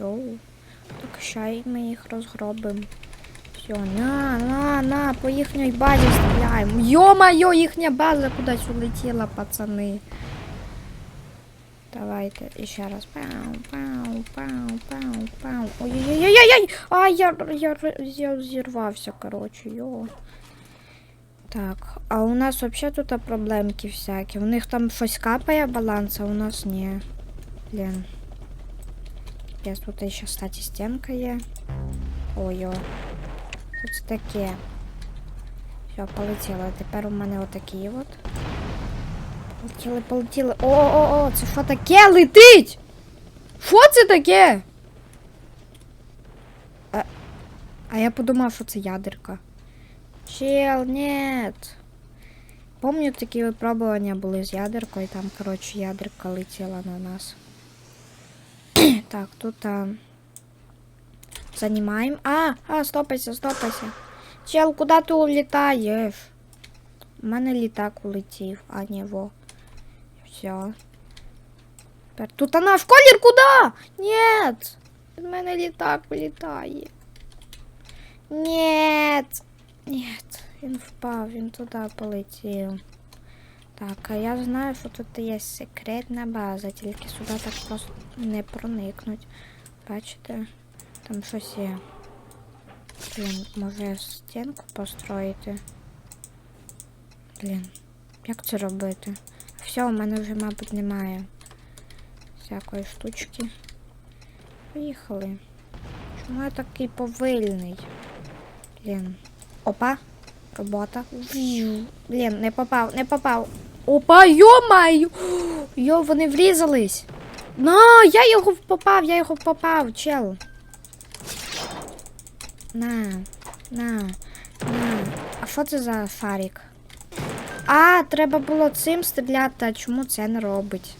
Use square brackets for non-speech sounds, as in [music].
Йоу. Так щай ми їх розгробимо. Все, на, на, на, по їхній базі стріляємо. Йо-моє, їхня база кудись улетіла, пацани. Давайте іще раз. Пау, пау, пау, пау, пау. Ой-ой-ой-ой-ой! А, я, я, я зірвався, коротше, йо. Так, а у нас взагалі тут проблемки всякі. У них там щось капає баланс, а у нас ні. Блін. Я тут ще, кстати, стінка є. Ой-ой. Що це таке? Все, полетіло. Тепер у мене отакі от. Полетіли, полетіли. О-о-о, це що таке летить? Що це таке? А, я подумав, що це ядерка. Чел, нет. Помню, такі випробування були з ядеркою, там, коротше, ядерка летіла на нас. так, тут а... Занімаємо. А, а, стопайся, стопайся. Чел, куди ти улітаєш? У мене літак улетів, а не во. Все. Тепер тут а наш колір куди? Нет. Від мене літак вилітає. Нет. Нет. Він впав, він туди полетів. Так, а я знаю, що тут є секретна база, тільки сюди так просто не проникнуть. Бачите? Там щось є. Блін, може стінку построїти? Блін, як це робити? Все, у мене вже, мабуть, немає всякої штучки. Поїхали. Чому я такий повильний? Блін. Опа, робота. Блін, не попав, не попав. Опа, йо-маю! [gasps] Йо, вони врізались. На, я його попав, я його попав, чел. На, на, на. А що це за фарік? А, треба було цим стріляти, а чому це не робить?